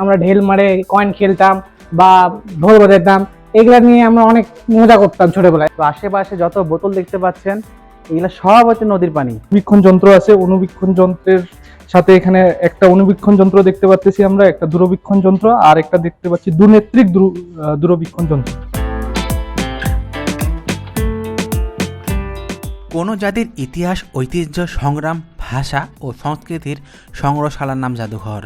আমরা ঢেল মারে কয়েন খেলতাম বা ঢোল বাজাতাম এগুলা নিয়ে আমরা অনেক মজা করতাম ছোটবেলায়। তো আশেপাশে যত বোতল দেখতে পাচ্ছেন এগুলো সব হচ্ছে নদীর পানি। অনুবীক্ষণ যন্ত্র আছে অনুবীক্ষণ যন্ত্রের সাথে এখানে একটা অনুবীক্ষণ যন্ত্র দেখতে পাচ্ছি আমরা একটা দূরবীক্ষণ যন্ত্র আর একটা দেখতে পাচ্ছি দুনেত্রিক দূর- দূরবীক্ষণ যন্ত্র। কোনো জাতির ইতিহাস ঐতিহ্য সংগ্রাম ভাষা ও সংস্কৃতির সংগ্রহশালার নাম জাদুঘর।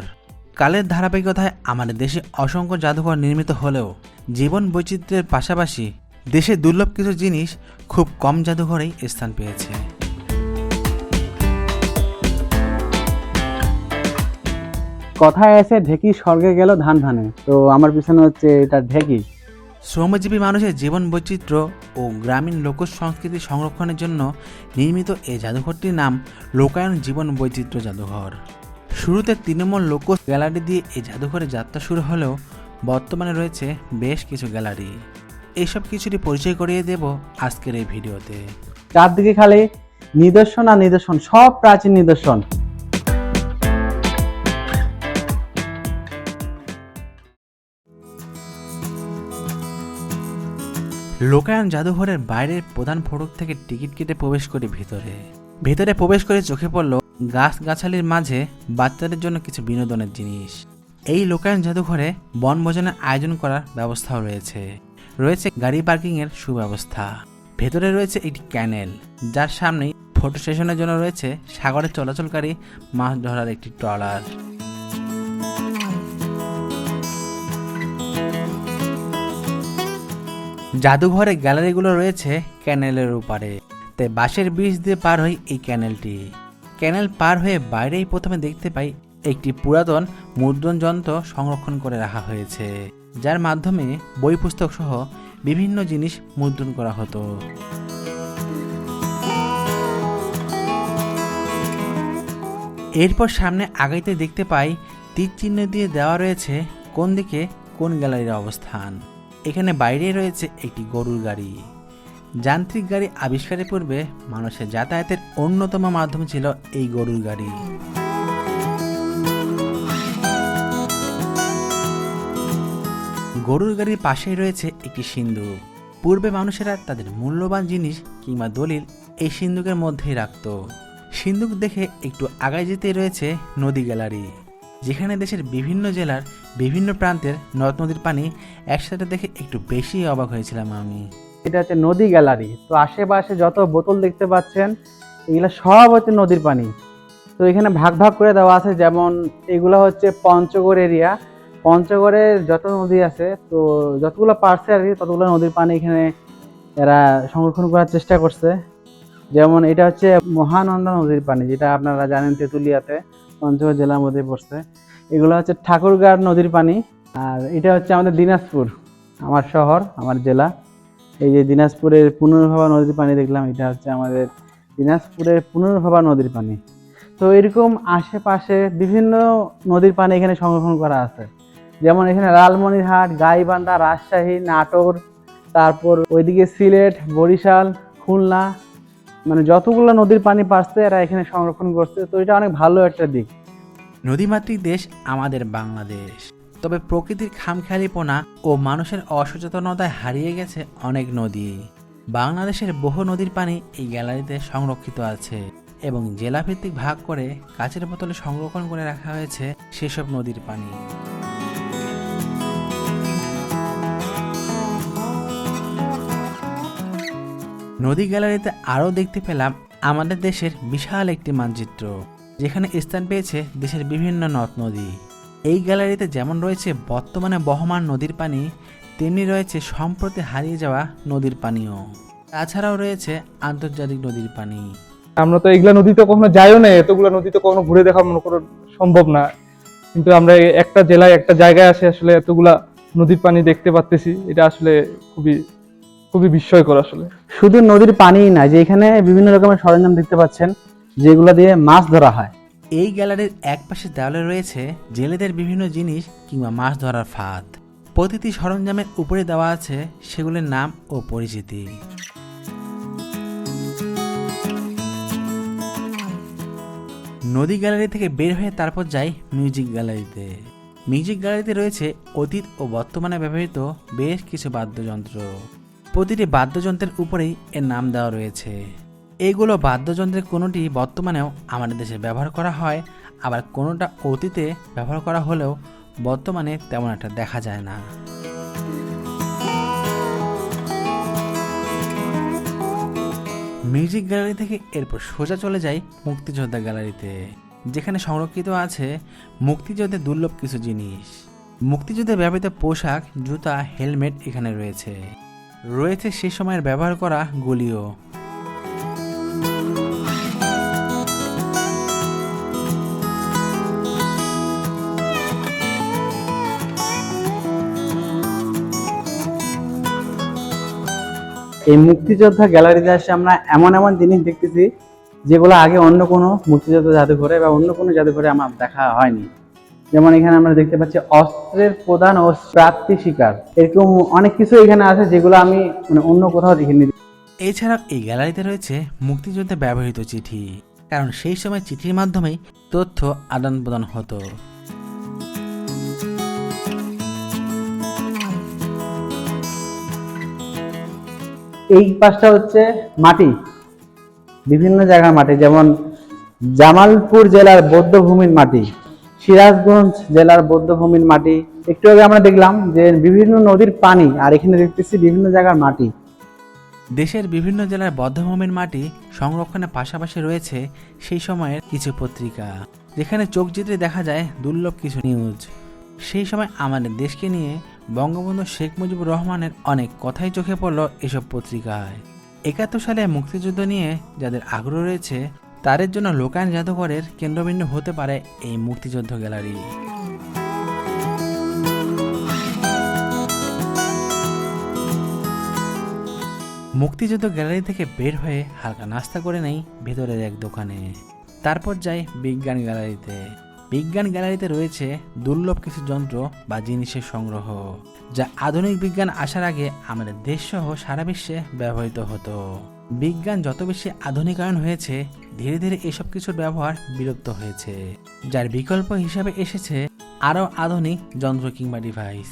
কালের ধারাবাহিকতায় আমাদের দেশে অসংখ্য জাদুঘর নির্মিত হলেও জীবন বৈচিত্র্যের পাশাপাশি দেশে দুর্লভ কিছু জিনিস খুব কম জাদুঘরেই স্থান পেয়েছে। কথায় আছে ঢেকি স্বর্গে গেল ধান ধানে। তো আমার পিছনে হচ্ছে এটা ঢেকি। শ্রমজীবী মানুষের জীবন বৈচিত্র্য ও গ্রামীণ লোক সংস্কৃতি সংরক্ষণের জন্য নির্মিত এই জাদুঘরটির নাম লোকায়ন জীবন বৈচিত্র্য জাদুঘর। শুরুতে তৃণমূল লোক গ্যালারি দিয়ে এই জাদুঘরে যাত্রা শুরু হলেও বর্তমানে রয়েছে বেশ কিছু গ্যালারি। এইসব কিছুরই পরিচয় করিয়ে দেব আজকের এই ভিডিওতে। চারদিকে খালি নিদর্শন আর নিদর্শন সব প্রাচীন নিদর্শন। লোকায়ন জাদুঘরের বাইরের প্রধান ফটক থেকে টিকিট কেটে প্রবেশ করি ভিতরে। ভেতরে প্রবেশ করে চোখে পড়ল গাছগাছালির মাঝে বাচ্চাদের জন্য কিছু বিনোদনের জিনিস। এই লোকায়ন জাদুঘরে বনভোজনের আয়োজন করার ব্যবস্থাও রয়েছে। রয়েছে গাড়ি পার্কিংয়ের সুব্যবস্থা। ভেতরে রয়েছে একটি ক্যানেল, যার সামনেই ফটো সেশনের জন্য রয়েছে সাগরে চলাচলকারী মাছ ধরার একটি ট্রলার। জাদুঘরে গ্যালারিগুলো রয়েছে ক্যানেলের ওপারে তাই বাঁশের ব্রিজ দিয়ে পার হয় এই ক্যানেলটি। ক্যানেল পার হয়ে বাইরেই প্রথমে দেখতে পাই একটি পুরাতন মুদ্রণ যন্ত্র সংরক্ষণ করে রাখা হয়েছে, যার মাধ্যমে বই পুস্তক সহ বিভিন্ন জিনিস মুদ্রণ করা হতো। এরপর সামনে আগাইতে দেখতে পাই তীর চিহ্ন দিয়ে দেওয়া রয়েছে কোন দিকে কোন গ্যালারির অবস্থান। এখানে বাইরে রয়েছে একটি গরুর গাড়ি। যান্ত্রিক গাড়ি আবিষ্কারের পূর্বে মানুষের যাতায়াতের অন্যতম মাধ্যম ছিল এই গরুর গাড়ি। গরুর গাড়ির পাশেই রয়েছে একটি সিন্ধুক পূর্বে মানুষেরা তাদের মূল্যবান জিনিস কিংবা দলিল এই সিন্ধুকের মধ্যেই রাখত। সিন্ধুক দেখে একটু আগায় যেতেই রয়েছে নদী গ্যালারি, যেখানে দেশের বিভিন্ন জেলার বিভিন্ন প্রান্তের নদ নদীর পানি একসাথে দেখে একটু বেশি অবাক হয়েছিলাম আমি। এটা হচ্ছে নদী গ্যালারি। তো আশেপাশে যত বোতল দেখতে পাচ্ছেন, এগুলো সব হচ্ছে নদীর পানি। তো এখানে ভাগ ভাগ করে দেওয়া আছে, যেমন এগুলো হচ্ছে পঞ্চগড় এরিয়া। পঞ্চগড়ের যত নদী আছে, তো যতগুলো পারছে আর কি, ততগুলো নদীর পানি এখানে এরা সংরক্ষণ করার চেষ্টা করছে। যেমন এটা হচ্ছে মহানন্দা নদীর পানি, যেটা আপনারা জানেন তেঁতুলিয়াতে, পঞ্চগড় জেলার মধ্যে পড়ছে। এগুলো হচ্ছে ঠাকুরগাঁর নদীর পানি। আর এটা হচ্ছে আমাদের দিনাজপুর, আমার শহর, আমার জেলা। এই যে দিনাজপুরের পুনর্ভবা নদীর পানি দেখলাম, এটা হচ্ছে আমাদের দিনাজপুরের পুনর্ভবা নদীর পানি। তো এরকম আশেপাশে বিভিন্ন নদীর পানি এখানে সংরক্ষণ করা আছে। যেমন এখানে লালমনিরহাট, গাইবান্ধা, রাজশাহী, নাটোর, তারপর ওইদিকে সিলেট, বরিশাল, খুলনা মানে যতগুলো নদীর পানি পাচ্ছে এরা এখানে সংরক্ষণ করছে। তো এটা অনেক ভালো একটা দিক। নদীমাতৃক দেশ আমাদের বাংলাদেশ। তবে প্রকৃতির খামখেয়ালিপনা ও মানুষের অসচেতনতায় হারিয়ে গেছে অনেক নদী। বাংলাদেশের বহু নদীর পানি এই গ্যালারিতে সংরক্ষিত আছে এবং জেলাভিত্তিক ভাগ করে কাচের বোতলে সংরক্ষণ করে রাখা হয়েছে সেসব নদীর পানি। নদী গ্যালারিতে আরও দেখতে পেলাম আমাদের দেশের বিশাল একটি মানচিত্র, যেখানে স্থান পেয়েছে দেশের বিভিন্ন নদ নদী। এই গ্যালারিতে যেমন রয়েছে বর্তমানে বহমান নদীর পানি তেমনি রয়েছে সম্প্রতি হারিয়ে যাওয়া নদীর পানিও। তাছাড়াও রয়েছে আন্তর্জাতিক নদীর পানি। আমরা তো এগুলা নদীতে কখনো যাইও না এতগুলা নদীতে কখনো ঘুরে দেখা মনে করো সম্ভব না। কিন্তু আমরা একটা জেলায় একটা জায়গায় আসে আসলে এতগুলা নদীর পানি দেখতে পাচ্তেছি এটা আসলে খুবই খুবই বিস্ময়কর আসলে। শুধু নদীর পানিই না যে এখানে বিভিন্ন রকমের সরঞ্জাম দেখতে পাচ্ছেন যেগুলো দিয়ে মাছ ধরা হয়। এই গ্যালারির এক পাশে দেওয়ালে রয়েছে জেলেদের বিভিন্ন জিনিস কিংবা মাছ ধরার ফাঁদ। প্রতিটি সরঞ্জামের উপরে দেওয়া আছে সেগুলির নাম ও পরিচিতি। নদী গ্যালারি থেকে বের হয়ে তারপর যাই মিউজিক গ্যালারিতে। মিউজিক গ্যালারিতে রয়েছে অতীত ও বর্তমানে ব্যবহৃত বেশ কিছু বাদ্যযন্ত্র। প্রতিটি বাদ্যযন্ত্রের উপরেই এর নাম দেওয়া রয়েছে। এইগুলো বাদ্যযন্ত্রের কোনোটি বর্তমানেও আমাদের দেশে ব্যবহার করা হয়, আবার কোনোটা অতীতে ব্যবহার করা হলেও বর্তমানে তেমন একটা দেখা যায় না। মিউজিক গ্যালারি থেকে এরপর সোজা চলে যাই মুক্তিযোদ্ধা গ্যালারিতে, যেখানে সংরক্ষিত আছে মুক্তিযুদ্ধের দুর্লভ কিছু জিনিস। মুক্তিযুদ্ধে ব্যবহৃত পোশাক, জুতা, হেলমেট এখানে রয়েছে। রয়েছে সে সময়ের ব্যবহার করা গুলিও। এই মুক্তিযোদ্ধা গ্যালারিতে আসে আমরা এমন এমন জিনিস দেখতেছি, যেগুলো আগে অন্য কোনো মুক্তিযোদ্ধা জাদুঘরে বা অন্য কোনো জাদুঘরে আমার দেখা হয়নি। যেমন এখানে আমরা দেখতে পাচ্ছি, অস্ত্রের প্রধান ও প্রাপ্তি শিকার। এরকম অনেক কিছু এখানে আছে যেগুলো আমি মানে অন্য কোথাও দেখিনি। এছাড়াও এই গ্যালারিতে রয়েছে মুক্তিযুদ্ধে ব্যবহৃত চিঠি, কারণ সেই সময় চিঠির মাধ্যমেই তথ্য আদান প্রদান হতো। এই পাশটা হচ্ছে মাটি। বিভিন্ন জায়গার মাটি, যেমন জামালপুর জেলার বৌদ্ধভূমির মাটি, সিরাজগঞ্জ জেলার বৌদ্ধভূমির মাটি। একটু আগে আমরা দেখলাম যে বিভিন্ন নদীর পানি, আর এখানে দেখতেছি বিভিন্ন জায়গার মাটি। দেশের বিভিন্ন জেলার বদ্ধভূমির মাটি সংরক্ষণের পাশাপাশি রয়েছে সেই সময়ের কিছু পত্রিকা, যেখানে চোখ জিতে দেখা যায় দুর্লভ কিছু নিউজ সেই সময় আমাদের দেশকে নিয়ে বঙ্গবন্ধু শেখ মুজিবুর রহমানের অনেক কথাই চোখে পড়ল এসব পত্রিকায়। একাত্তর সালে মুক্তিযুদ্ধ নিয়ে যাদের আগ্রহ রয়েছে, তাদের জন্য লোকায়ন জাদুঘরের কেন্দ্রবিন্দু হতে পারে এই মুক্তিযুদ্ধ গ্যালারি। মুক্তিযুদ্ধ গ্যালারি থেকে বের হয়ে হালকা নাস্তা করে নেই ভেতরের এক দোকানে। তারপর যাই বিজ্ঞান গ্যালারিতে। বিজ্ঞান গ্যালারিতে রয়েছে দুর্লভ কিছু যন্ত্র বা জিনিসের সংগ্রহ, যা আধুনিক বিজ্ঞান আসার আগে আমাদের দেশসহ সারা বিশ্বে ব্যবহৃত হতো। বিজ্ঞান যত বেশি আধুনিকায়ন হয়েছে, ধীরে ধীরে এসব কিছুর ব্যবহার বিলুপ্ত হয়েছে, যার বিকল্প হিসাবে এসেছে আরও আধুনিক যন্ত্র কিংবা ডিভাইস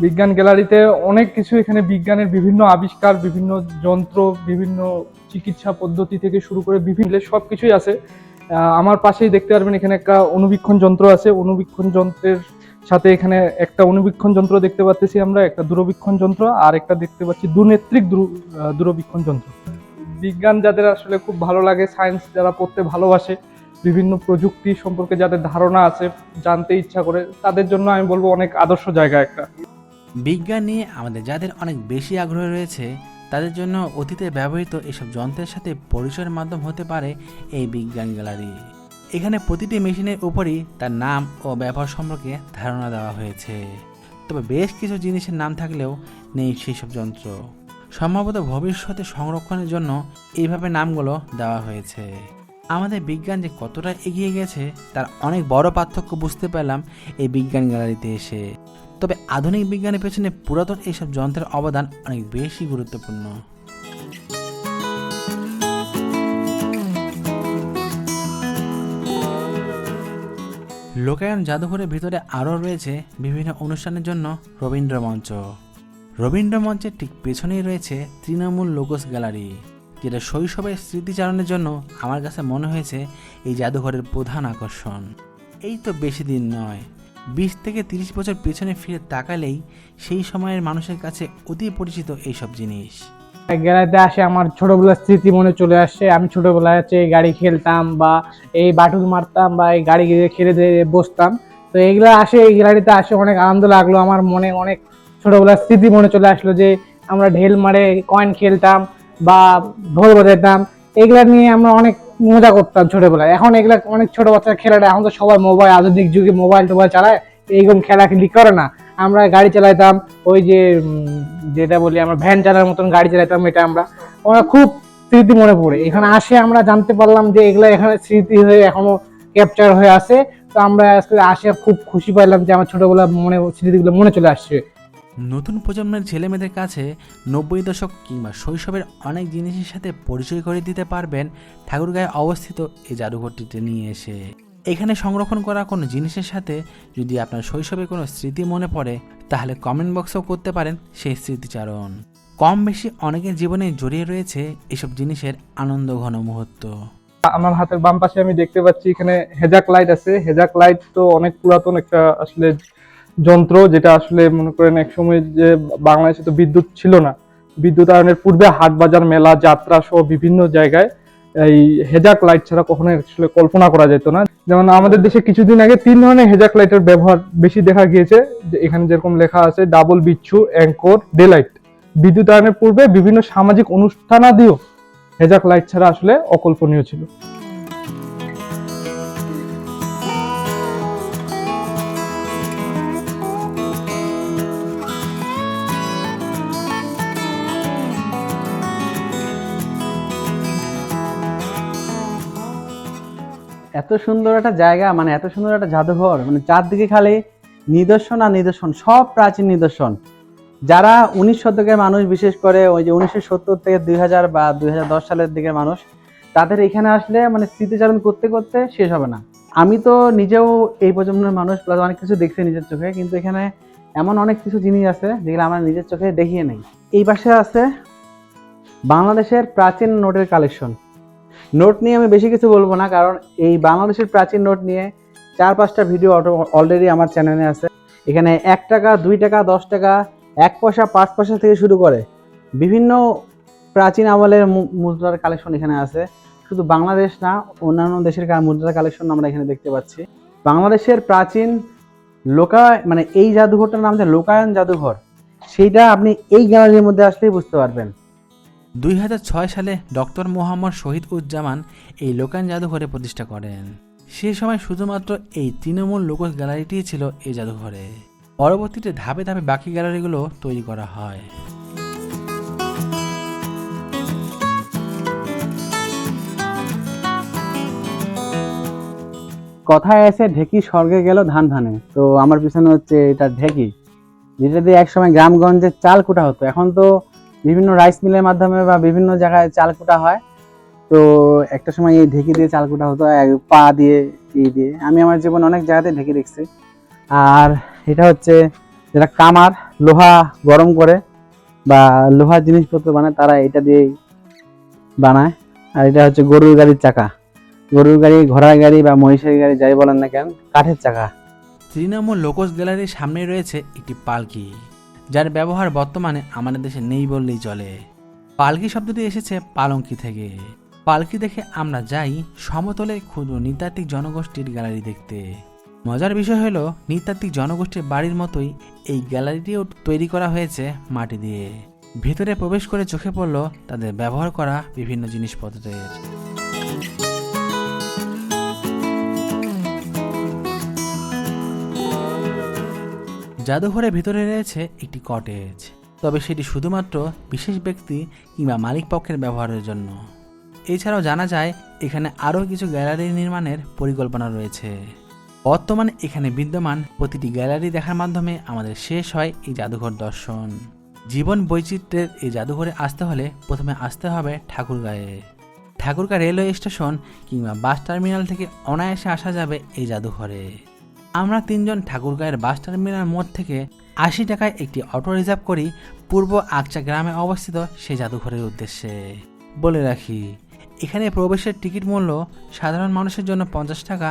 বিজ্ঞান গ্যালারিতে অনেক কিছু এখানে বিজ্ঞানের বিভিন্ন আবিষ্কার, বিভিন্ন যন্ত্র, বিভিন্ন চিকিৎসা পদ্ধতি থেকে শুরু করে বিভিন্ন সব কিছুই আছে। আমার পাশেই দেখতে পারবেন এখানে একটা অনুবীক্ষণ যন্ত্র আছে। অনুবীক্ষণ যন্ত্রের সাথে এখানে একটা অনুবীক্ষণ যন্ত্র দেখতে পাচ্ছি আমরা, একটা দূরবীক্ষণ যন্ত্র আর একটা দেখতে পাচ্ছি দুনেত্রিক দূর- দূরবীক্ষণ যন্ত্র। বিজ্ঞান যাদের আসলে খুব ভালো লাগে, সায়েন্স যারা পড়তে ভালোবাসে, বিভিন্ন প্রযুক্তি সম্পর্কে যাদের ধারণা আছে, জানতে ইচ্ছা করে, তাদের জন্য আমি বলব অনেক আদর্শ জায়গা একটা। বিজ্ঞান নিয়ে আমাদের যাদের অনেক বেশি আগ্রহ রয়েছে, তাদের জন্য অতীতে ব্যবহৃত এসব যন্ত্রের সাথে পরিচয়ের মাধ্যম হতে পারে এই বিজ্ঞান গ্যালারি। এখানে প্রতিটি মেশিনের উপরই তার নাম ও ব্যবহার সম্পর্কে ধারণা দেওয়া হয়েছে। তবে বেশ কিছু জিনিসের নাম থাকলেও নেই সেই সব যন্ত্র। সম্ভবত ভবিষ্যতে সংরক্ষণের জন্য এইভাবে নামগুলো দেওয়া হয়েছে। আমাদের বিজ্ঞান যে কতটা এগিয়ে গেছে, তার অনেক বড় পার্থক্য বুঝতে পারলাম এই বিজ্ঞান গ্যালারিতে এসে। তবে আধুনিক বিজ্ঞানের পেছনে পুরাতন এইসব যন্ত্রের অবদান অনেক বেশি গুরুত্বপূর্ণ। লোকায়ন জাদুঘরের ভিতরে আরও রয়েছে বিভিন্ন অনুষ্ঠানের জন্য রবীন্দ্র মঞ্চ। রবীন্দ্র মঞ্চের ঠিক পেছনেই রয়েছে তৃণমূল লোকস গ্যালারি, যেটা শৈশবের স্মৃতিচারণের জন্য আমার কাছে মনে হয়েছে এই জাদুঘরের প্রধান আকর্ষণ। এই তো বেশি দিন নয় বিশ থেকে তিরিশ বছর পেছনে ফিরে তাকালেই সেই সময়ের মানুষের কাছে অতি পরিচিত এইসব জিনিস। গ্যালারিতে আসে আমার ছোটোবেলার স্মৃতি মনে চলে আসছে আমি ছোটবেলায় হচ্ছে এই গাড়ি খেলতাম বা এই বাটুল মারতাম বা এই গাড়ি খেলে বসতাম। তো এইগুলো আসে, এই গ্যালারিতে আসে, অনেক আনন্দ লাগল। আমার মনে অনেক ছোটোবেলার স্মৃতি মনে চলে আসলো যে আমরা ঢেল মারে কয়েন খেলতাম বা ঢোল বাজাতাম। এগুলা নিয়ে আমরা অনেক মজা করতাম ছোটবেলায়। এখন এগুলা অনেক ছোট বাচ্চারা খেলাটা এখন তো সবাই মোবাইল আধুনিক যুগে মোবাইল টোবাইল চালায়, এইরকম খেলা খেলি করে না। আমরা গাড়ি চালাইতাম, ওই যে যেটা বলি আমরা, ভ্যান চালার মতন গাড়ি চালাইতাম এটা আমরা। আমরা খুব স্মৃতি মনে পড়ে। এখানে আসে, আমরা জানতে পারলাম যে এগুলো এখানে স্মৃতি হয়ে এখনও ক্যাপচার হয়ে আছে। তো আমরা আজকে আসে, খুব খুশি পাইলাম যে আমার ছোটবেলা মনে, স্মৃতিগুলো মনে চলে আসছে। নতুন প্রজন্মের ছেলেমেয়েদের কাছে নব্বই দশক কিংবা শৈশবের অনেক জিনিসের সাথে পরিচয় করে দিতে পারবেন ঠাকুরগাঁয়ে অবস্থিত এই জাদুঘরটিতে নিয়ে এসে। এখানে সংরক্ষণ করা কোনো জিনিসের সাথে যদি আপনার শৈশবে কোনো স্মৃতি মনে পড়ে, তাহলে কমেন্ট বক্সেও করতে পারেন সেই স্মৃতিচারণ। কম বেশি অনেকের জীবনে জড়িয়ে রয়েছে এসব জিনিসের আনন্দ ঘন মুহূর্ত। আমার হাতের বাম পাশে আমি দেখতে পাচ্ছি এখানে হেজাক লাইট আছে। হেজাক লাইট তো অনেক পুরাতন একটা আসলে যন্ত্র, যেটা আসলে মনে করেন এক সময় যে বাংলাদেশে তো বিদ্যুৎ ছিল না। বিদ্যুতায়নের পূর্বে হাট বাজার মেলা, যাত্রা সহ বিভিন্ন জায়গায় এই হেজাক লাইট ছাড়া কখনো আসলে কল্পনা করা যেত না। যেমন আমাদের দেশে কিছুদিন আগে তিন ধরনের হেজাক লাইটের ব্যবহার বেশি দেখা গিয়েছে। যে এখানে যেরকম লেখা আছে ডাবল বিচ্ছু অ্যাঙ্কর ডে লাইট বিদ্যুতায়নের পূর্বে বিভিন্ন সামাজিক অনুষ্ঠানাদিও হেজাক লাইট ছাড়া আসলে অকল্পনীয় ছিল। এত সুন্দর একটা জায়গা মানে এত সুন্দর একটা জাদুঘর মানে চারদিকে খালি নিদর্শন আর নিদর্শন, সব প্রাচীন নিদর্শন। যারা উনিশ শতকের মানুষ, বিশেষ করে ওই যে উনিশশো সত্তর থেকে দুই হাজার বা দুই হাজার দশ সালের দিকের মানুষ, তাদের এখানে আসলে মানে স্মৃতিচারণ করতে করতে শেষ হবে না। আমি তো নিজেও এই প্রজন্মের মানুষ প্লাস অনেক কিছু দেখছি নিজের চোখে, কিন্তু এখানে এমন অনেক কিছু জিনিস আছে যেগুলো আমরা নিজের চোখে দেখিয়ে নেই। এই পাশে আছে বাংলাদেশের প্রাচীন নোটের কালেকশন নোট নিয়ে আমি বেশি কিছু বলব না, কারণ এই বাংলাদেশের প্রাচীন নোট নিয়ে চার পাঁচটা ভিডিও অলরেডি আমার চ্যানেলে আছে। এখানে এক টাকা, দুই টাকা, দশ টাকা, এক পয়সা, পাঁচ পয়সা থেকে শুরু করে বিভিন্ন প্রাচীন আমলের মুদ্রার কালেকশন এখানে আছে। শুধু বাংলাদেশ না, অন্যান্য দেশের মুদ্রার কালেকশন আমরা এখানে দেখতে পাচ্ছি। বাংলাদেশের প্রাচীন লোকা মানে এই জাদুঘরটার নাম হচ্ছে লোকায়ন জাদুঘর। সেইটা আপনি এই গ্যালারির মধ্যে আসলেই বুঝতে পারবেন। দুই হাজার ছয় সালে ডক্টর মোহাম্মদ শহীদ উজ্জামান এই লোকান জাদুঘরে প্রতিষ্ঠা করেন। সেই সময় শুধুমাত্র এই তৃণমূল লোকজ গ্যালারিটিই ছিল এই জাদুঘরে। পরবর্তীতে ধাপে ধাপে বাকি গ্যালারিগুলো তৈরি করা হয়। কথায় এসে ঢেকি স্বর্গে গেল ধান ধানে। তো আমার পিছনে হচ্ছে এটা ঢেকি। যেটা দিয়ে একসময় গ্রামগঞ্জে চাল কুটা হতো। এখন তো বিভিন্ন রাইস মিলের মাধ্যমে বা বিভিন্ন জায়গায় চাল কুটা হয়। তো একটা সময় এই ঢেকি দিয়ে চাল কুটা হতো পা দিয়ে ই দিয়ে। আমি আমার জীবনে অনেক জায়গাতে ঢেকে দেখছি আর এটা হচ্ছে যেটা কামার, লোহা গরম করে বা লোহার জিনিসপত্র বানায়, তারা এটা দিয়েই বানায়। আর এটা হচ্ছে গরুর গাড়ির চাকা। গরুর গাড়ি, ঘোড়ার গাড়ি বা মহিষের গাড়ি, যাই বলেন না কেন, কাঠের চাকা। তৃণমূল লোকজ গ্যালারির সামনে রয়েছে একটি পালকি। যার ব্যবহার বর্তমানে আমাদের দেশে নেই বললেই চলে। পালকি শব্দটি এসেছে পালঙ্কি থেকে। পালকি দেখে আমরা যাই সমতলে ক্ষুদ্র নৃতাত্ত্বিক জনগোষ্ঠীর গ্যালারি দেখতে। মজার বিষয় হলো, নৃতাত্ত্বিক জনগোষ্ঠীর বাড়ির মতোই এই গ্যালারিটিও তৈরি করা হয়েছে মাটি দিয়ে। ভেতরে প্রবেশ করে চোখে পড়ল তাদের ব্যবহার করা বিভিন্ন জিনিসপত্রের। জাদুঘরের ভিতরে রয়েছে একটি কটেজ তবে সেটি শুধুমাত্র বিশেষ ব্যক্তি কিংবা মালিক পক্ষের ব্যবহারের জন্য। এছাড়াও জানা যায়, এখানে আরও কিছু গ্যালারি নির্মাণের পরিকল্পনা রয়েছে। বর্তমানে এখানে বিদ্যমান প্রতিটি গ্যালারি দেখার মাধ্যমে আমাদের শেষ হয় এই জাদুঘর দর্শন। জীবন বৈচিত্র্যের এই জাদুঘরে আসতে হলে প্রথমে আসতে হবে ঠাকুরগাঁয়ে। ঠাকুরগাঁ রেলওয়ে স্টেশন কিংবা বাস টার্মিনাল থেকে অনায়াসে আসা যাবে এই জাদুঘরে। আমরা তিনজন ঠাকুরগাঁয়ের বাস টার্মিনাল মোড় থেকে আশি টাকায় একটি অটো রিজার্ভ করি পূর্ব আকচা গ্রামে অবস্থিত সেই জাদুঘরের উদ্দেশ্যে। বলে রাখি, এখানে প্রবেশের টিকিট মূল্য সাধারণ মানুষের জন্য পঞ্চাশ টাকা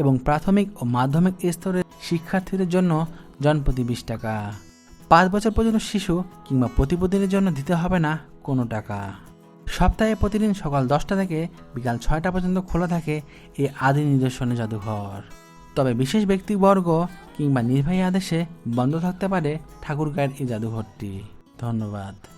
এবং প্রাথমিক ও মাধ্যমিক স্তরের শিক্ষার্থীদের জন্য জনপ্রতি বিশ টাকা। পাঁচ বছর পর্যন্ত শিশু কিংবা প্রতিপদিনের জন্য দিতে হবে না কোনো টাকা। সপ্তাহে প্রতিদিন সকাল দশটা থেকে বিকাল ছয়টা পর্যন্ত খোলা থাকে এই আদি নিদর্শনে জাদুঘর। তবে বিশেষ ব্যক্তিবর্গ কিংবা নির্বাহী আদেশে বন্ধ থাকতে পারে ঠাকুরগাঁয়ের এই জাদুঘরটি। ধন্যবাদ।